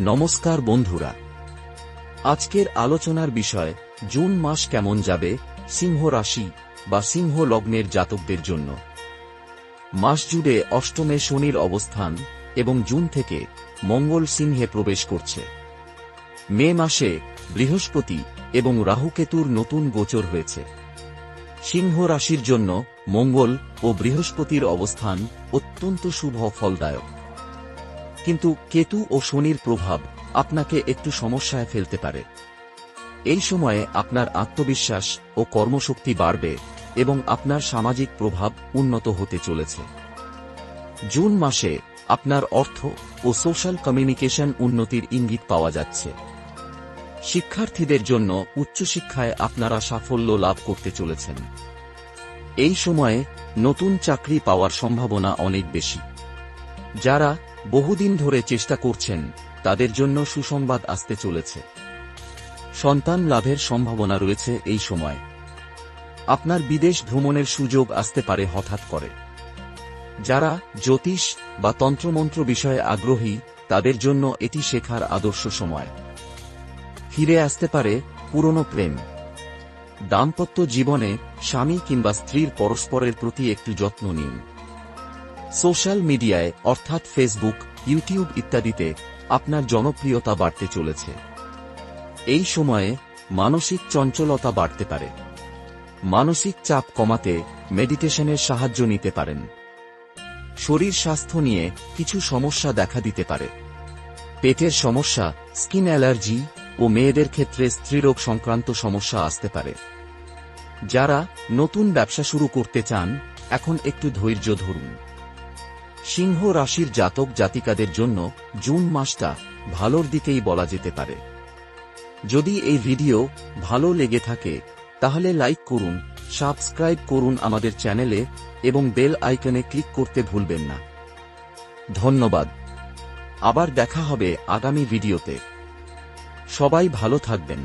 নমস্কার বন্ধুরা। আজকের আলোচনার বিষয়, জুন মাস কেমন যাবে, সিংহ রাশি বা সিংহ লগ্নের জাতকদের জন্য। মাস জুড়ে অষ্টমে শনির অবস্থান এবং জুন থেকে মঙ্গল সিংহে প্রবেশ করছে। মে মাসে বৃহস্পতি এবং রাহুকেতুর নতুন গোচর হয়েছে। সিংহ রাশির জন্য মঙ্গল ও বৃহস্পতির অবস্থান অত্যন্ত শুভ ফলদায়ক। কিন্তু কেতু ও শনির প্রভাব আপনাকে একটু সমস্যায় ফেলতে পারে। এই সময়ে আপনার আত্মবিশ্বাস ও কর্মশক্তি বাড়বে এবং আপনার সামাজিক প্রভাব উন্নত হতে চলেছে। জুন মাসে আপনার অর্থ ও সোশ্যাল কমিউনিকেশন উন্নতির ইঙ্গিত পাওয়া যাচ্ছে। শিক্ষার্থীদের জন্য উচ্চশিক্ষায় আপনারা সাফল্য লাভ করতে চলেছেন। এই সময়ে নতুন চাকরি পাওয়ার সম্ভাবনা অনেক বেশি। যারা বহুদিন ধরে চেষ্টা করছেন, তাদের জন্য সুসংবাদ আসতে চলেছে। সন্তান লাভের সম্ভাবনা রয়েছে এই সময়। আপনার বিদেশ ভ্রমণের সুযোগ আসতে পারে হঠাৎ করে। যারা জ্যোতিষ বা তন্ত্রমন্ত্র বিষয়ে আগ্রহী, তাদের জন্য এটি শেখার আদর্শ সময়। ফিরে আসতে পারে পুরনো প্রেম। দাম্পত্য জীবনে স্বামী কিংবা স্ত্রীর পরস্পরের প্রতি একটু যত্ন নিন। সোশ্যাল মিডিয়ায়, অর্থাৎ ফেসবুক, ইউটিউব ইত্যাদিতে আপনার জনপ্রিয়তা বাড়তে চলেছে। এই সময়ে মানসিক চঞ্চলতা বাড়তে পারে। মানসিক চাপ কমাতে মেডিটেশনের সাহায্য নিতে পারেন। শরীর স্বাস্থ্য নিয়ে কিছু সমস্যা দেখা দিতে পারে। পেটের সমস্যা, স্কিন অ্যালার্জি ও মেয়েদের ক্ষেত্রে স্ত্রীরোগ সংক্রান্ত সমস্যা আসতে পারে। যারা নতুন ব্যবসা শুরু করতে চান, এখন একটু ধৈর্য ধরুন। সিংহ রাশির জাতক জাতিকাদের জন্য জুন মাসটা ভালোর দিকেই বলা যেতে পারে। যদি এই ভিডিও ভালো লেগে থাকে, তাহলে লাইক করুন, সাবস্ক্রাইব করুন আমাদের চ্যানেলে এবং বেল আইকনে ক্লিক করতে ভুলবেন না। ধন্যবাদ। আবার দেখা হবে আগামী ভিডিওতে। সবাই ভালো থাকবেন।